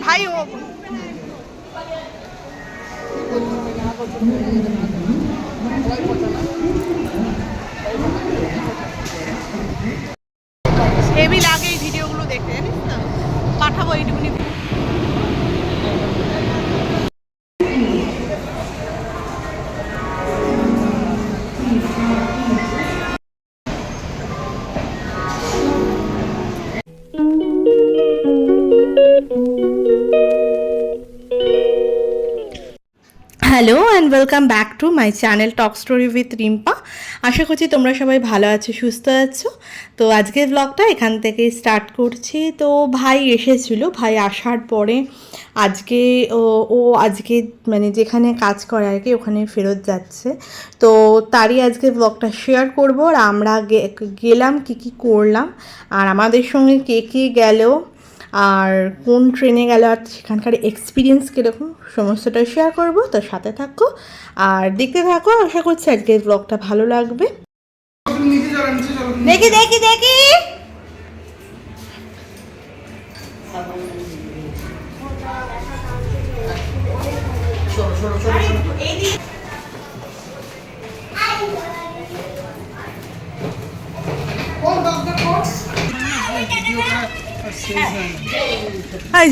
ভাই ও hello and welcome back to my channel talk story with Rimpa আশা করছি তোমরা সবাই ভালো আছো, সুস্থ আছো। তো আজকের ব্লগটা এখান থেকে স্টার্ট করছি। তো ভাই এসেছিল, ভাই আসার পরে আজকে ও আজকে মানে যেখানে কাজ করে আর কি, ওখানে ফেরত যাচ্ছে। তো তারই আজকে ব্লগটা শেয়ার করব আর আমরা গেলাম কি কি করলাম। আর আমাদের সঙ্গে কে কে গেলো আর কোন ট্রেনে গেল আর সেখানকার এক্সপিরিয়েন্স কীরকম সমস্তটা শেয়ার করব, তো সাথে থাকো। আর দেখতে থাকো, আশা করছি আজকের ব্লগটা ভালো লাগবে। দেখি দেখি দেখি। এই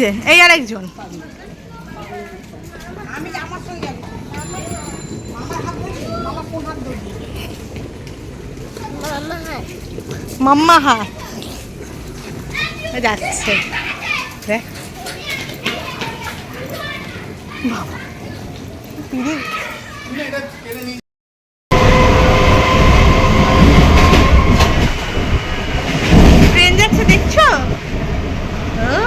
যে এই আর একজন মাম্মা হাত। যাচ্ছে দেখ। বাবা, পিড়ি। ট্রেন যাচ্ছে দেখছ ও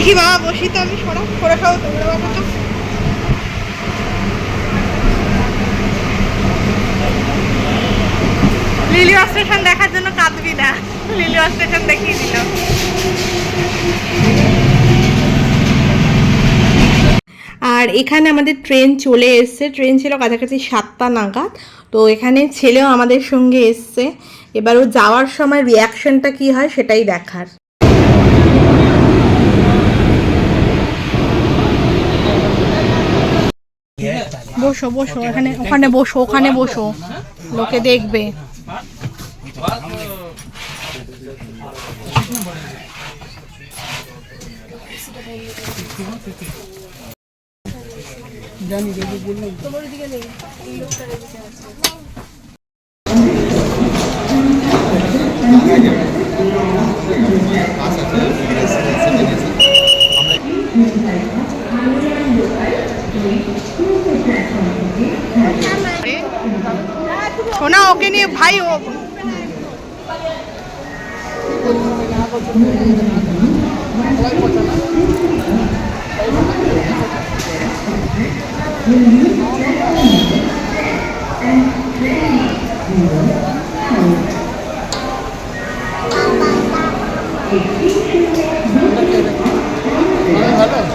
দেখি বাবা, বসি তো আমি, সরা সরা খাও তোমরা বাবা তো। লিলিয়া স্টেশন দেখার জন্য কাঁদবি না। লিলিয়া স্টেশন দেখিয়ে দিল। আর এখানে আমাদের ট্রেন চলে এসছে। ট্রেন ছিল কাছাকাছি সাতটা নাগাদ। তো এখানে ছেলেও আমাদের সঙ্গে এসছে। এবার ও যাওয়ার সময় রিয়াকশনটা কি হয় সেটাই দেখার। বসো বসো এখানে ওখানে বসো ওখানে বসো। লোকে দেখবে। শোনা ওকে নিয়ে ভাই ও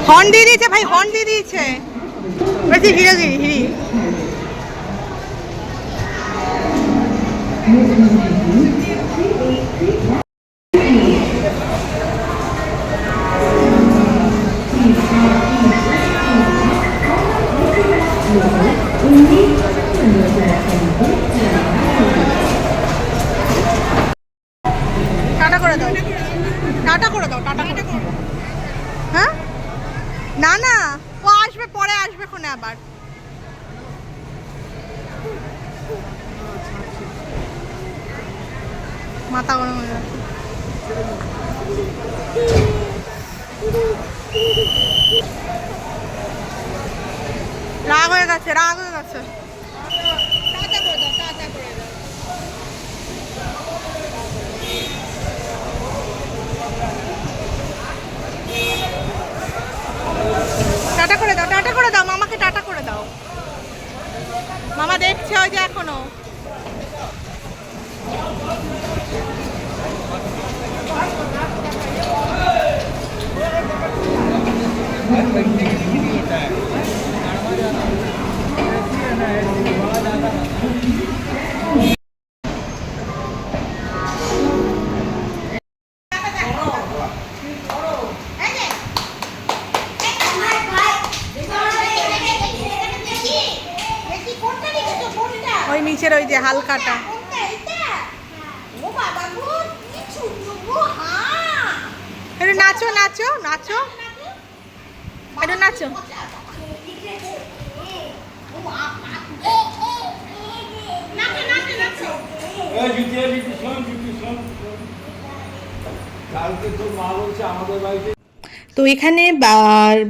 হর্ন দিয়ে দিয়েছে ভাই হর্ন দিয়ে দিয়েছে। বলছি হিরোগিরি হিরি টাটা করে দাও। টাটা করে দাও টাটা করে হ্যাঁ? না না। আসবে, পরে আসবে ফোনে আবার। মাথা গরম হয়ে যাচ্ছে। রাগ হয়ে গেছে, রাগ হয়ে গেছে টাটা করে দাও টাটা করে দাও টাটা করে দাও টাটা করে দাও মামাকে টাটা করে দাও মামা দেখছে ওই যে এখনও। যে হালকাটা। নাচো নাচো নাচো। একটু নাচো। কালকে তোর মা বলছে আমাদের বাড়িতে তো এখানে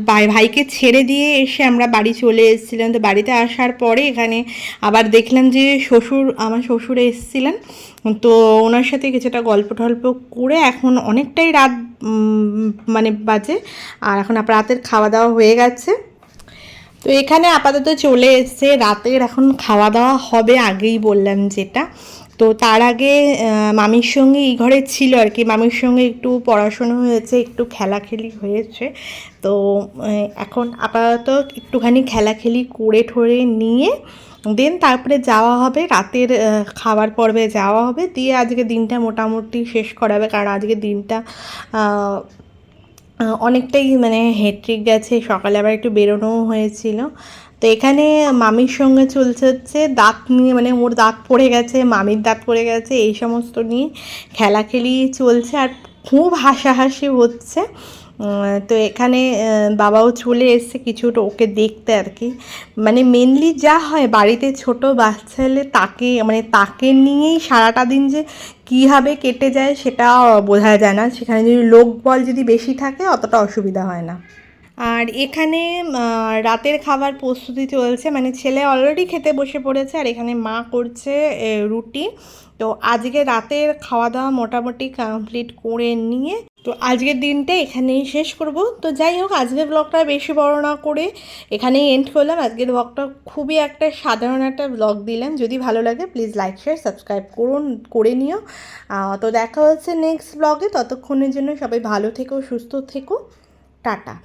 ভাই- ভাইকে ছেড়ে দিয়ে এসে আমরা বাড়ি চলে এসেছিলাম। তো বাড়িতে আসার পরে এখানে আবার দেখলাম যে শ্বশুর, আমার শ্বশুরে এসেছিলেন। তো ওনার সাথে কিছুটা গল্প টল্প করে এখন অনেকটাই রাত মানে বাজে। আর এখন রাতের খাওয়া দাওয়া হয়ে গেছে। তো এখানে আপাতত চলে এসছে। রাতের এখন খাওয়া দাওয়া হবে আগেই বললাম যেটা। তো তার আগে মামির সঙ্গে এই ঘরে ছিল আর কি। মামির সঙ্গে একটু পড়াশোনা হয়েছে, একটু খেলাখেলি হয়েছে। তো এখন আপাতত একটুখানি খেলাখেলি করে ঠরে নিয়ে, দেন তারপরে যাওয়া হবে। রাতের খাবার পর্বে যাওয়া হবে। দিয়ে আজকে দিনটা মোটামুটি শেষ করাবে। কারণ আজকে দিনটা অনেকটাই মানে হেট্রিক গেছে। সকালে আবার একটু বেরোনোও হয়েছিল। তো এখানে মামির সঙ্গে চলছে হচ্ছে দাঁত নিয়ে মানে ওর দাঁত পড়ে গেছে, মামির দাঁত পড়ে গেছে, এই সমস্ত নিয়ে খেলাখেলি চলছে আর খুব হাসাহাসি হচ্ছে। তো এখানে বাবাও চলে এসছে কিছুটা ওকে দেখতে আর কি। মানে মেনলি যা হয় বাড়িতে ছোট বাচ্চা এলে তাকে মানে তাকে নিয়েই সারাটা দিন যে কীভাবে কেটে যায় সেটা বোঝা যায় না। সেখানে যদি লোক বল যদি বেশি থাকে, অতটা অসুবিধা হয় না। আর এখানে রাতের খাবার প্রস্তুতি চলছে। মানে ছেলে অলরেডি খেতে বসে পড়েছে আর এখানে মা করছে রুটি। তো আজকে রাতের খাওয়া দাওয়া মোটামুটি কমপ্লিট করে নিয়ে, তো আজকের দিনটা এখানেই শেষ করব। তো যাই হোক আজকের ব্লগটা বেশি বড় না করে এখানেই এন্ড করলাম। আজকের ব্লগটা খুবই একটা সাধারণ একটা ব্লগ দিলাম। যদি ভালো লাগে প্লিজ লাইক শেয়ার সাবস্ক্রাইব করুন, করে নিও। তো দেখা হচ্ছে নেক্সট ব্লগে ততক্ষণের জন্য সবাই ভালো থেকো, সুস্থ থেকো। টাটা।